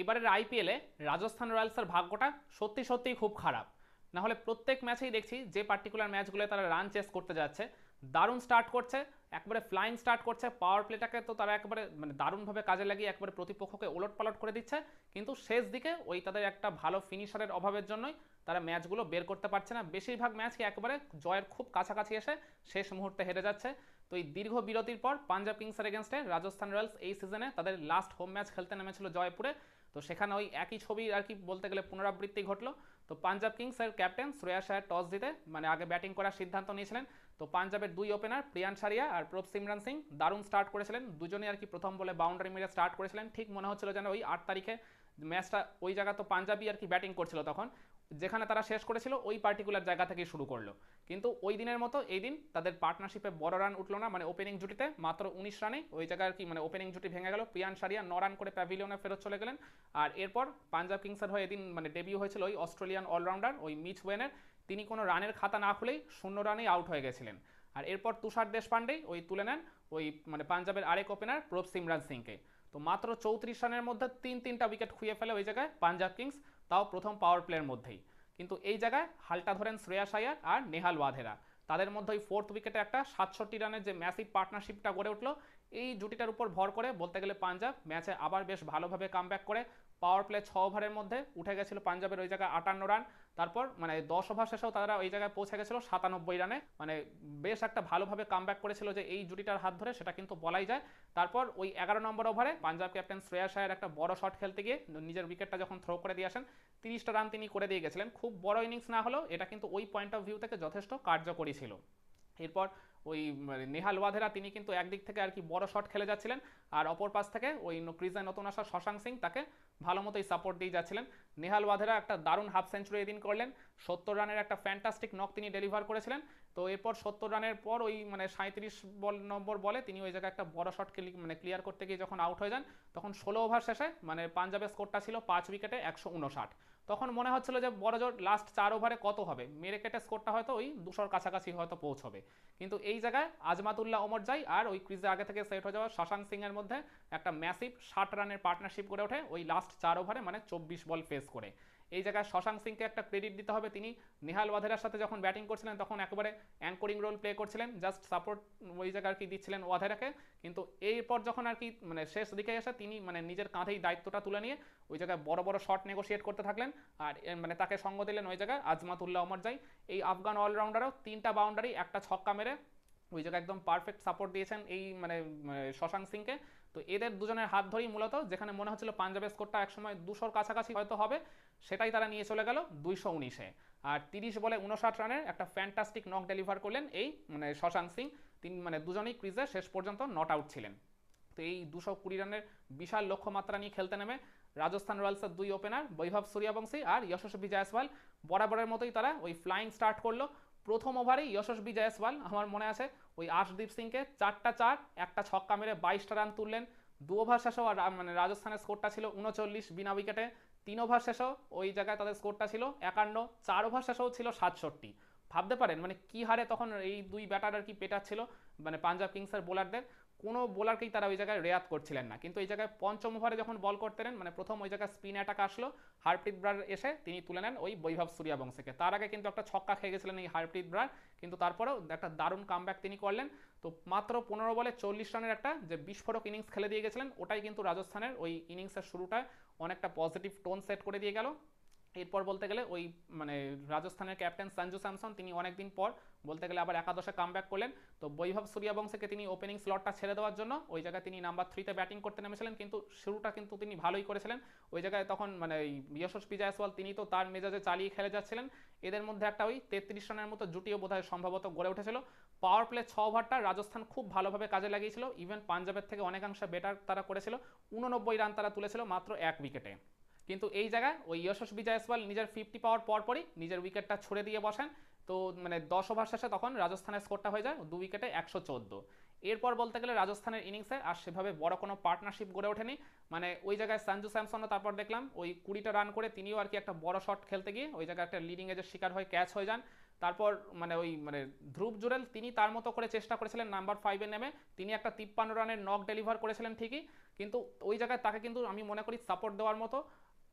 এবারের আইপিএলে রাজস্থান রয়্যালসের ভাগ্যটা সত্যি সত্যিই খুব খারাপ। না হলে প্রত্যেক ম্যাচেই দেখছি যে পার্টিকুলার ম্যাচগুলো তারা রান চেস করতে যাচ্ছে। দারুণ স্টার্ট করছে, একবারে ফ্লাইং স্টার্ট করছে পাওয়ার প্লেটাকে তো তারা একবারে মানে দারুণভাবে কাজে লাগিয়ে একবারে প্রতিপক্ষকে ওলট পালট করে দিচ্ছে। কিন্তু শেষ দিকে ওই তাদের একটা ভালো ফিনিশারের অভাবের জন্যই তারা ম্যাচগুলো বের করতে পারছে না। বেশিরভাগ ম্যাচকে একবারে জয়ের খুব কাছাকাছি এসে শেষ মুহূর্তে হেরে যাচ্ছে। তো এই দীর্ঘ বিরতির পর পাঞ্জাব কিংসের এগেনস্টে রাজস্থান রয়্যালস এই সিজনে তাদের লাস্ট হোম ম্যাচ খেলতে নেমেছিল জয়পুরে। তো সেখানে ওই একই ছবি আর কি বলতে গেলে পুনরাবৃত্তি ঘটলো। তো পাঞ্জাব কিংসের ক্যাপ্টেন শ্রেয়া শায়ের টস দিতে মানে আগে ব্যাটিং করার সিদ্ধান্ত নিয়েছিলেন। তো পাঞ্জাবের দুই ওপেনার প্রিয়ান সারিয়া আর প্রভ সিমরান সিং দারুণ স্টার্ট করেছিলেন। দুজনেই আর কি প্রথম বলে বাউন্ডারি মেরে স্টার্ট করেছিলেন। ঠিক মনে হচ্ছিল যেন ওই আট তারিখে ম্যাচটা ওই জায়গা তো পাঞ্জাবি আর কি ব্যাটিং করছিল তখন। যেখানে তারা শেষ করেছিল, ওই পার্টিকুলার জায়গা থেকেই শুরু করল। কিন্তু ওই দিনের মতো, এই দিন তাদের পার্টনারশিপে বড় রান উঠল না মানে ওপেনিং জুটিতে মাত্র উনিশ রানে। ওই জায়গায় কি মানে ওপেনিং জুটি ভেঙে গেল। প্রিয়ান সারিয়া ন রান করে প্যাভিলিয়নে ফেরত চলে গেলেন। আর এরপর পাঞ্জাব কিংসের হয়ে এদিন মানে ডেবিউ হয়েছিল ওই অস্ট্রেলিয়ান অলরাউন্ডার ওই মিচ ওয়েনের। তিনি কোনো রানের খাতা না খুলেই শূন্য রানেই আউট হয়ে গেছিলেন। আর এরপর তুষার দেশপান্ডেই ওই তুলে নেন ওই মানে পাঞ্জাবের আরেক ওপেনার প্রভ সিমরান সিংকে। তো মাত্র চৌত্রিশ রানের মধ্যে তিন তিনটা উইকেট খুঁয়ে ফেলে ওই জায়গায় পাঞ্জাব কিংস। তাও প্রথম পাওয়ার প্লের মধ্যেই। কিন্তু এই জায়গায় হালটা ধরেন শ্রেয়া সায়ার আর নেহাল ওয়াধেরা। তাদের মধ্যে ওই ফোর্থ উইকেটে একটা সাতষট্টি রানের যে ম্যাসিভ পার্টনারশিপটা গড়ে উঠল, এই জুটিটার উপর ভর করে বলতে গেলে পাঞ্জাব ম্যাচে আবার বেশ ভালোভাবে কামব্যাক করে। পাওয়ার প্লে ছ ওভারের মধ্যে উঠে গেছিল পাঞ্জাবের ওই জায়গায় আটান্ন রান। তারপর মানে দশ ওভার শেষেও তারা ওই জায়গায় পৌঁছে গেছিল সাতানব্বই রানে। মানে বেশ একটা ভালোভাবে কামব্যাক করেছিল যে এই জুটিটার হাত ধরে, সেটা কিন্তু বলাই যায়। তারপর ওই এগারো নম্বর ওভারে পাঞ্জাব ক্যাপ্টেন শ্রেয়া শায়ের একটা বড় শট খেলতে গিয়ে নিজের উইকেটটা যখন থ্রো করে দিয়ে আসেন, তিরিশটা রান তিনি করে দিয়ে গেছিলেন। খুব বড় ইনিংস না হলেও এটা কিন্তু ওই পয়েন্ট অফ ভিউ থেকে যথেষ্ট কার্যকরী ছিল। এরপর ওই মানে নেহাল ওয়াধেরা তিনি কিন্তু একদিক থেকে আর কি বড় শট খেলে যাচ্ছিলেন। আর অপর পাশ থেকে ওই ক্রিজে নতুন আসা শশাঙ্ক সিং, তাকে ভালো মতোই সাপোর্ট দিয়ে যাচ্ছিলেন। নেহাল ওয়াধেরা একটা দারুণ হাফ সেঞ্চুরি এদিন করলেন। সত্তর রানের একটা ফ্যান্টাস্টিক নক তিনি ডেলিভার করেছিলেন। তো এরপর সত্তর রানের পর ওই মানে সাঁত্রিশ বল, নম্বর বলে তিনি ওই জায়গায় একটা বড় শট মানে ক্লিয়ার করতে গিয়ে যখন আউট হয়ে যান, তখন ষোলো ওভার শেষে মানে পাঞ্জাবের স্কোরটা ছিল পাঁচ উইকেটে একশো উনষাট। তখন মনে হচ্ছিল যে বড় জোর লাস্ট চার ওভারে কত হবে? মেরে কেটে স্কোরটা হয়তো ওই দুশোর কাছাকাছি হয়তো পৌঁছবে। কিন্তু এই জায়গায় আজমাতুল্লাহ ওমর যাই আর ওই ক্রিজে আগে থেকে সেট হয়ে যাওয়া শশাঙ্ক সিং এর মধ্যে একটা ম্যাসিভ ষাট রানের পার্টনারশিপ গড়ে ওঠে ওই লাস্ট চার ওভারে মানে চব্বিশ বল ফেস করে। এই জায়গায় শশাঙ্ক সিংকে একটা ক্রেডিট দিতে হবে তিনি। নেহাল ওয়াধেরার সাথে যখন ব্যাটিং করছিলেন, তখন একেবারে অ্যাঙ্করিং রোল প্লে করছিলেন। জাস্ট সাপোর্ট ওই জায়গায় আর কি দিচ্ছিলেন ওয়াধেরাকে। কিন্তু এরপর যখন আর কি মানে শেষ দিকে এসে তিনি মানে নিজের কাঁধেই দায়িত্বটা তুলে নিয়ে ওই জায়গায় বড় বড় শট নেগোসিয়েট করতে থাকলেন। আর মানে তাকে সঙ্গ দিলেন ওই জায়গায় আজমাতুল্লাহ ওমর যাই। এই আফগান অলরাউন্ডারও তিনটা বাউন্ডারি একটা ছক্কা মেরে ওই জায়গায় একদম পারফেক্ট সাপোর্ট দিয়েছেন এই মানে শশাঙ্ক সিংকে। তো এদের দুজনের হাত ধরেই মূলত যেখানে মনে হচ্ছিল পাঞ্জাবের স্কোরটা একসময় দুশোর কাছাকাছি হয়তো হবে, সেটাই তারা নিয়ে চলে গেল দুইশো উনিশে। আর তিরিশ বলে উনষাট রানের একটা ফ্যান্টাস্টিক নক ডেলিভার করলেন এই মানে শশাঙ্ক সিং। তিনি মানে দুজনেই ক্রিজে শেষ পর্যন্ত নট আউট ছিলেন। তো এই দুশো কুড়ি রানের বিশাল লক্ষ্যমাত্রা নিয়ে খেলতে নেমে রাজস্থান রয়্যালসের দুই ওপেনার বৈভব সূর্যবংশী আর যশস্বী জয়সওয়াল বরাবরের মতোই তারা ওই ফ্লাইং স্টার্ট করল। প্রথম ওভারেই যশস্বী জয়সওয়াল আমার মনে আছে ওই আশদীপ সিংকে চারটা চার, একটা ছক্কা মেরে বাইশটা রান তুললেন। দু ওভার শেষেও মানে রাজস্থানের স্কোরটা ছিল উনচল্লিশ বিনা উইকেটে তিন ওভার শেষেও ওই জায়গায় তাদের স্কোরটা ছিল একান্ন, চার ওভার শেষেও ছিল সাতষট্টি। ভাবতে পারেন মানে কি হারে তখন এই দুই ব্যাটার আর কি পেটাচ্ছিল মানে পাঞ্জাব কিংসের বোলারদের কোনো বোলারকেই তারা ওই জায়গায় রেয়াত করছিলেন না। কিন্তু এই জায়গায় পঞ্চম ওভারে যখন বল করতে নেন মানে প্রথম ওই জায়গায় স্পিন অ্যাটাক আসলো, হারপ্রীত ব্রার এসে তিনি তুলে নেন ওই বৈভব সূর্যবংশীকে। তার আগে কিন্তু একটা ছক্কা খেয়ে গেছিলেন এই হারপ্রীত ব্রার, কিন্তু তারপরেও একটা দারুণ কামব্যাক তিনি করলেন। তো মাত্র পনেরো বলে চল্লিশ রানের একটা যে বিস্ফোরক ইনিংস খেলে দিয়ে গেছিলেন, ওটাই কিন্তু রাজস্থানের ওই ইনিংসের শুরুটায় অনেকটা পজিটিভ টোন সেট করে দিয়ে গেল। এরপর বলতে গেলে ওই মানে রাজস্থানের ক্যাপ্টেন সঞ্জু স্যামসন, তিনি অনেকদিন পর বলতে গেলে আবার একাদশে কামব্যাক করলেন। তো বৈভব সূর্যবংশীকে তিনি ওপেনিং স্লটটা ছেড়ে দেওয়ার জন্য ওই জায়গায় তিনি নাম্বার থ্রিতে ব্যাটিং করতে নেমেছিলেন, কিন্তু শুরুটা কিন্তু তিনি ভালোই করেছিলেন। ওই জায়গায় তখন মানে যশস্বী জয়সওয়াল তিনি তো তার মেজাজে চালিয়ে খেলে যাচ্ছিলেন। এদের মধ্যে একটা ওই তেত্রিশ রানের মতো জুটিও বোধহয় সম্ভবত গড়ে উঠেছিল। পাওয়ার প্লে ছ ওভারটা রাজস্থান খুব ভালোভাবে কাজে লাগিয়েছিল। ইভেন পাঞ্জাবের থেকে অনেকাংশে বেটার তারা করেছিল। উননব্বই রান তারা তুলেছিল মাত্র এক উইকেটে কিন্তু এই জায়গায় ওই যশস্বী জয়সওয়াল নিজের ফিফটি পাওয়ার পরপরই নিজের উইকেটটা ছুড়ে দিয়ে বসেন। তো মানে দশ ওভার শেষে তখন রাজস্থানের স্কোরটা হয়ে যায় দু উইকেটে একশো চোদ্দ। এরপর বলতে গেলে রাজস্থানের ইনিংসে আর সেভাবে বড় কোনো পার্টনারশিপ গড়ে ওঠেনি। মানে ওই জায়গায় সঞ্জু স্যামসনও তারপর দেখলাম ওই কুড়িটা রান করে তিনিও আর কি একটা বড় শট খেলতে গিয়ে ওই জায়গায় একটা লিডিং এজের শিকার হয়ে ক্যাচ হয়ে যান। তারপর মানে ওই মানে ধ্রুব জুরেল তিনি তার মতো করে চেষ্টা করেছিলেন নাম্বার ফাইভে নেমে। তিনি একটা তিপ্পান্ন রানের নক ডেলিভার করেছিলেন ঠিকই। কিন্তু ওই জায়গায় তাকে কিন্তু আমি মনে করি সাপোর্ট দেওয়ার মতো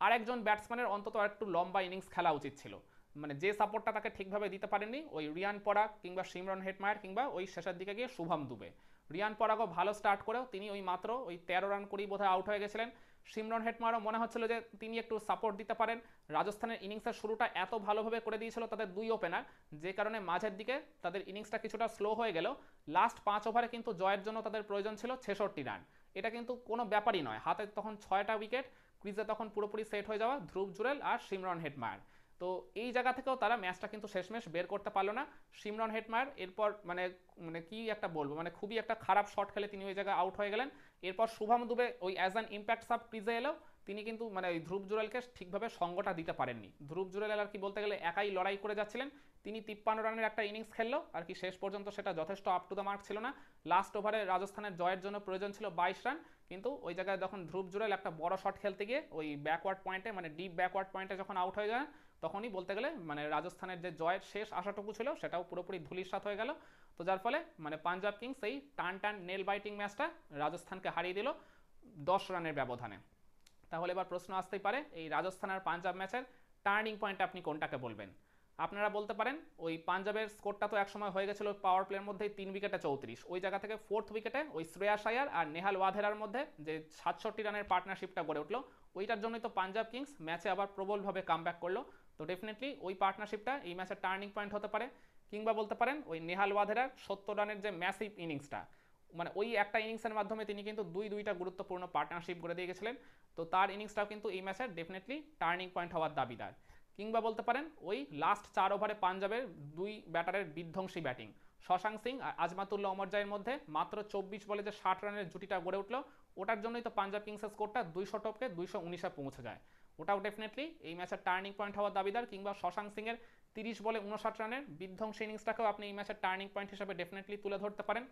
আরেকজন ব্যাটসম্যানের অন্তত একটু লম্বা ইনিংস খেলা উচিত ছিল। মানে যে সাপোর্টটা তাকে ঠিকভাবে দিতে পারেননি ওই রিয়ান পরাগ কিংবা সিমরন হেটমায়ার কিংবা ওই শেষের দিকে গিয়ে শুভম দুবে। রিয়ান পরাগও ভালো স্টার্ট করেও তিনি ওই মাত্র ওই তেরো রান করেই বোধহয় আউট হয়ে গেছিলেন। সিমরন হেটমারও মনে হচ্ছিল যে তিনি একটু সাপোর্ট দিতে পারেন। রাজস্থানের ইনিংসের শুরুটা এত ভালোভাবে করে দিয়েছিল তাদের দুই ওপেনার যে কারণে মাঝের দিকে তাদের ইনিংসটা কিছুটা স্লো হয়ে গেল। লাস্ট পাঁচ ওভারে কিন্তু জয়ের জন্য তাদের প্রয়োজন ছিল ছেষট্টি রান এটা কিন্তু কোনো ব্যাপারই নয়। হাতে তখন ছয়টা উইকেট ক্রিজে তখন পুরোপুরি সেট হয়ে যাওয়া ধ্রুব, জুরেল আর সিমরন হেডমায়ার তো এই জায়গা থেকেও তারা ম্যাচটা কিন্তু শেষমেশ বের করতে পারল না। সিমরন হেডমায়ার এরপর মানে মানে কি একটা বলব মানে খুবই একটা খারাপ শট খেলে তিনি ওই জায়গায় আউট হয়ে গেলেন। এরপর শুভম দুবে ওই অ্যাজ অ্যান ইম্প্যাক্ট সাব ক্রিজে এলেও তিনি কিন্তু মানে ওই ধ্রুব জুরেলকে ঠিকভাবে সঙ্গটা দিতে পারেননি। ধ্রুব জুরেল আর কি বলতে গেলে একাই লড়াই করে যাচ্ছিলেন। তিনি তিপ্পান্ন রানের একটা ইনিংস খেললো, আর কি শেষ পর্যন্ত সেটা যথেষ্ট আপ টু দ্য মার্ক ছিল না। লাস্ট ওভারে রাজস্থানের জয়ের জন্য প্রয়োজন ছিল বাইশ রান, কিন্তু ওই জায়গায় যখন ধ্রুব জুরেল একটা বড় শট খেলতে গিয়ে ওই ব্যাকওয়ার্ড পয়েন্টে মানে ডিপ ব্যাকওয়ার্ড পয়েন্টে যখন আউট হয়ে যায়, তখনই বলতে গেলে মানে রাজস্থানের যে জয়ের শেষ আশাটুকু ছিল, সেটাও পুরোপুরি ধুলিসাৎ হয়ে গেল। তো যার ফলে মানে পাঞ্জাব কিংস এই টান টান নেল বাইটিং ম্যাচটা রাজস্থানকে হারিয়ে দিল দশ রানের ব্যবধানে। তাহলে এবার প্রশ্ন আসতেই পারে, এই রাজস্থান আর পাঞ্জাব ম্যাচের টার্নিং পয়েন্ট আপনি কোনটাকে বলবেন? আপনারা বলতে পারেন, ওই পাঞ্জাবের স্কোরটা তো একসময় হয়ে গেছিল পাওয়ার প্লের মধ্যেই তিন উইকেটে চৌত্রিশ। ওই জায়গা থেকে ফোর্থ উইকেটে ওই শ্রেয়াস আয়ার আর নেহাল ওয়াধেরার মধ্যে যে সাতষট্টি রানের পার্টনারশিপটা গড়ে উঠল, ওইটার জন্যই তো পাঞ্জাব কিংস ম্যাচে আবার প্রবলভাবে কাম ব্যাক করল। তো ডেফিনেটলি ওই পার্টনারশিপটা এই ম্যাচের টার্নিং পয়েন্ট হতে পারে, কিংবা বলতে পারেন ওই নেহাল ওয়াধেরার সত্তর রানের যে ম্যাসিভ ইনিংসটা মানে ওই একটা ইনিংসের মাধ্যমে তিনি কিন্তু দুই দুইটা গুরুত্বপূর্ণ পার্টনারশিপ করে দিয়ে গেছিলেন। তো তার ইনিংসটাও কিন্তু এই ম্যাচের ডেফিনেটলি টার্নিং পয়েন্ট হওয়ার দাবিদার। কিংবা বলতে পারেন, ওই লাস্ট চার ওভারে পাঞ্জাবের দুই ব্যাটারের বিধ্বংসী ব্যাটিং শশাঙ্ক সিং আর আজমাতুল্লাহ অমরজাইয়ের মধ্যে মাত্র চব্বিশ বলে যে ষাট রানের জুটিটা গড়ে উঠল, ওটার জন্যই তো পাঞ্জাব কিংসের স্কোরটা দুইশো টপকে দুইশো উনিশে পৌঁছে যায়। ওটাও ডেফিনেটলি এই ম্যাচের টার্নিং পয়েন্ট হওয়ার দাবিদার। কিংবা শশাঙ্ক সিংয়ের তিরিশ বলে উনষাট রানের বিধ্বংসী ইনিংসটাকেও আপনি এই ম্যাচের টার্নিং পয়েন্ট হিসেবে ডেফিনেটলি তুলে ধরতে পারেন।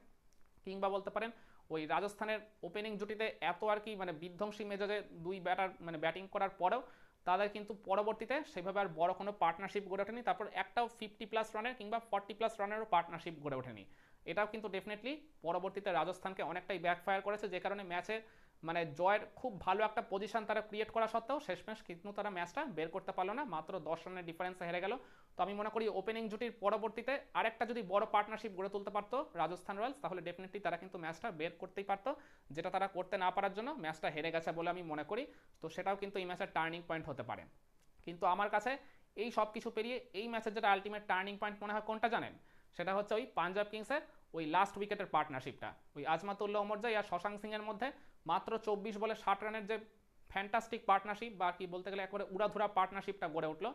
কিংবা বলতে পারেন ওই রাজস্থানের ওপেনিং জুটিতে এত আর কি মানে বিধ্বংসী মেজাজে দুই ব্যাটার মানে ব্যাটিং করার পরেও তাদের কিন্তু পরবর্তীতে সেভাবে আর বড় কোনো পার্টনারশিপ গড়ে ওঠেনি। তারপর একটাও ফিফটি প্লাস রানের কিংবা ফর্টি প্লাস রানেরও পার্টনারশিপ গড়ে ওঠেনি। এটাও কিন্তু ডেফিনেটলি পরবর্তীতে রাজস্থানকে অনেকটাই ব্যাকফায়ার করেছে, যে কারণে ম্যাচে মানে জয়ের খুব ভালো একটা পজিশন তারা ক্রিয়েট করা সত্ত্বেও শেষমেশ কিন্তু তারা ম্যাচটা বের করতে পারল না, মাত্র দশ রানের ডিফারেন্সে হেরে গেল। তো আমি মনে করি ওপেনিং জুটির পরবর্তীতে আরেকটা যদি বড় পার্টনারশিপ গড়ে তুলতে পারতো রাজস্থান রয়্যালস, তাহলে ডেফিনেটলি তারা কিন্তু ম্যাচটা বের করতেই পারতো, যেটা তারা করতে না পারার জন্য ম্যাচটা হেরে গেছে বলে আমি মনে করি। তো সেটাও কিন্তু এই ম্যাচের টার্নিং পয়েন্ট হতে পারে। কিন্তু আমার কাছে এই সব কিছু পেরিয়ে এই ম্যাচের যেটা আলটিমেট টার্নিং পয়েন্ট মনে হয় কোনটা জানেন? সেটা হচ্ছে ওই পাঞ্জাব কিংসের ওই লাস্ট উইকেটের পার্টনারশিপটা ওই আজমাতুল্লাহ ওমরজাই আর শশাঙ্ক সিংয়ের মধ্যে মাত্র চব্বিশ বলে ষাট রানের যে ফ্যান্টাস্টিক পার্টনারশিপ বা কি বলতে গেলে একবারে উড়াধুরা পার্টনারশিপটা গড়ে উঠল।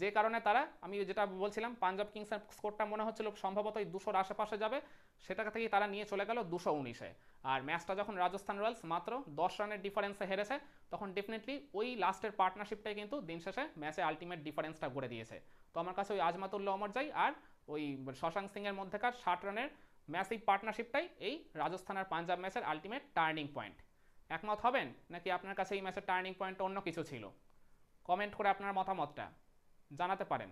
যে কারণে তারা, আমি যেটা বলছিলাম, পাঞ্জাব কিংসের স্কোরটা মনে হচ্ছিল সম্ভবত ওই দুশোর আশেপাশে যাবে সেটা থেকেই তারা নিয়ে চলে গেল দুশো উনিশে। আর ম্যাচটা যখন রাজস্থান রয়্যালস মাত্র দশ রানের ডিফারেন্সে হেরেছে, তখন ডেফিনেটলি ওই লাস্টের পার্টনারশিপটাই কিন্তু দিন শেষে ম্যাচে আলটিমেট ডিফারেন্সটা গড়ে দিয়েছে। তো আমার কাছে ওই আজমাতুল্লাহ অমরজাই আর ওই শশাঙ্ক সিংয়ের মধ্যেকার ষাট রানের ম্যাসিভ পার্টনারশিপটাই এই রাজস্থান আর পাঞ্জাব ম্যাচের আলটিমেট টার্নিং পয়েন্ট একমত হবেন? নাকি আপনার কাছে এই ম্যাচের টার্নিং পয়েন্ট অন্য কিছু ছিল? কমেন্ট করে আপনার মতামতটা জানাতে পারেন।